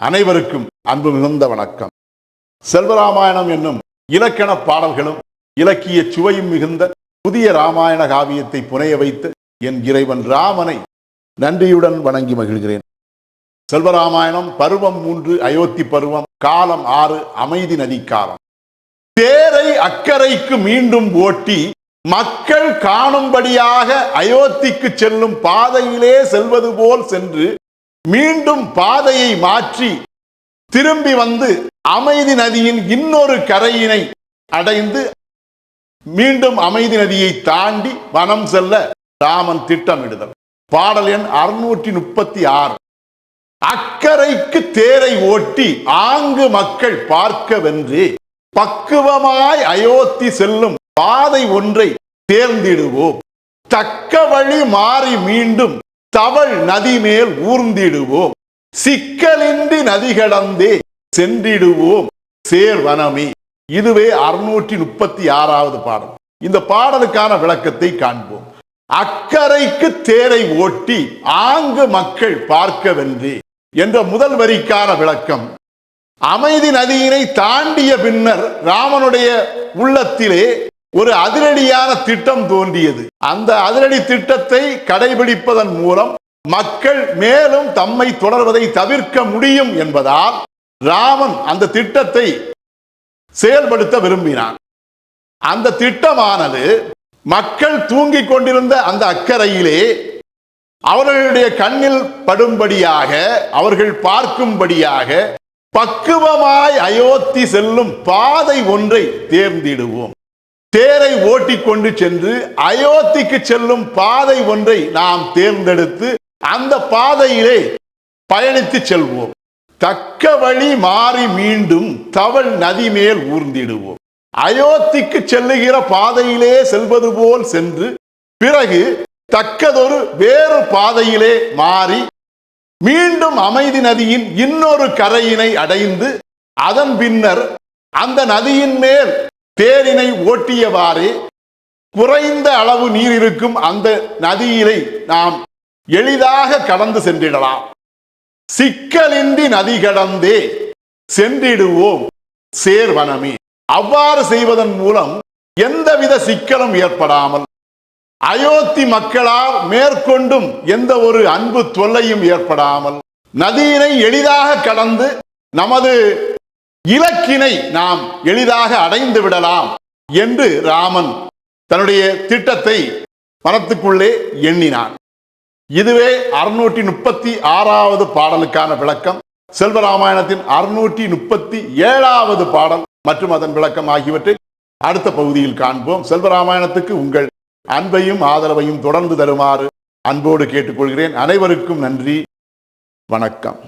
அனைவருக்கும் அன்பு மிகுந்த வணக்கம். செல்வராமாயணம் என்னும் இலக்கண பாடல்களும் இலக்கிய சுவையும் மிகுந்த புதிய ராமாயண காவியத்தை புனைய வைத்து என் இறைவன் ராமனை நன்றியுடன் வணங்கி மகிழ்கிறேன். செல்வராமாயணம் பருவம் மூன்று அயோத்தி பருவம் காலம் ஆறு அமைதி நதி காலம். தேரை அக்கறைக்கு மீண்டும் ஓட்டி மக்கள் காணும்படியாக அயோத்திக்கு செல்லும் பாதையிலே செல்வது போல் சென்று மீண்டும் பாதையை மாற்றி திரும்பி வந்து அமைதி நதியின் இன்னொரு கரையினை அடைந்து மீண்டும் அமைதி நதியை தாண்டி வனம் செல்ல ராமன் திட்டமிடுதல். பாடல் எண் அறுநூற்றி முப்பத்தி ஆறு. அக்கறைக்கு தேரை ஓட்டி ஆங்கு மக்கள் பார்க்க வென்று பக்குவமாய் அயோத்தி செல்லும் பாதை ஒன்றை தேர்ந்திடுவோம். தக்க வழி மாறி மீண்டும் தவள் நதி மேல் ஊர்ந்திடுவோம். சிக்கலின்றி நதி கடந்தே சென்றிடுவோம் சேர்வனமே இதுவே அறுநூற்றி முப்பத்தி ஆறாவது பாடல். இந்த பாடலுக்கான விளக்கத்தை காண்போம். அக்கறைக்கு தேரை ஓட்டி ஆங்கு மக்கள் பார்க்கவென்றே என்ற முதல் வரிக்கான விளக்கம். அமைதி நதியினை தாண்டிய பின்னர் ராமனுடைய உள்ளத்திலே ஒரு அதிரடியான திட்டம் தோன்றியது. அந்த அதிரடி திட்டத்தை கடைபிடிப்பதன் மூலம் மக்கள் மேலும் தம்மை தொடர்வதை தவிர்க்க முடியும் என்பதால் ராமன் அந்த திட்டத்தை செயல்படுத்த விரும்பினான். அந்த திட்டமானது மக்கள் தூங்கிக் கொண்டிருந்த அந்த அக்கறையிலே அவர்களுடைய கண்ணில் படும்படியாக அவர்கள் பார்க்கும்படியாக பக்குவமாய் அயோத்தி செல்லும் பாதை ஒன்றை தேர்ந்திடுவோம். தேரை ஓட்டிக்கொண்டு சென்று அயோத்திக்கு செல்லும் பாதை ஒன்றை நாம் தேர்ந்தெடுத்து அந்த பாதையிலே பயணித்து செல்வோம். தக்க வழி மாறி மீண்டும் தவள் நதி மேல் ஊர்ந்திடுவோம். அயோத்திக்கு செல்லுகிற பாதையிலே செல்வது போல் சென்று பிறகு தக்கதொரு வேறு பாதையிலே மாறி மீண்டும் அமைதி நதியின் இன்னொரு கரையினை அடைந்து அதன் பின்னர் அந்த நதியின் மேல் தேரினை ஓட்டியவாறு குறைந்த அளவு நீர் இருக்கும் அந்த நதியினை நாம் எளிதாக கடந்து சென்றிடலாம். சிக்கலின்றி நதி கடந்தே சென்றிடுவோம் சேர்வனமே. அவ்வாறு செய்வதன் மூலம் எந்தவித சிக்கலும் ஏற்படாமல் அயோத்தி மக்களால் மேற்கொண்டும் எந்த ஒரு அன்பு தொல்லையும் ஏற்படாமல் நதியினை எளிதாக கடந்து நமது இலக்கினை நாம் எளிதாக அடைந்து விடலாம் என்று ராமன் தன்னுடைய திட்டத்தை மனத்துக்குள்ளே எண்ணினான். இதுவே அறுநூற்றி முப்பத்தி ஆறாவது பாடலுக்கான விளக்கம். செல்வராமாயணத்தின் அறுநூற்றி முப்பத்தி ஏழாவது பாடல் மற்றும் அதன் விளக்கம் ஆகியவற்றை அடுத்த பகுதியில் காண்போம். செல்வராமாயணத்துக்கு உங்கள் அன்பையும் ஆதரவையும் தொடர்ந்து தருமாறு அன்போடு கேட்டுக்கொள்கிறேன். அனைவருக்கும் நன்றி. வணக்கம்.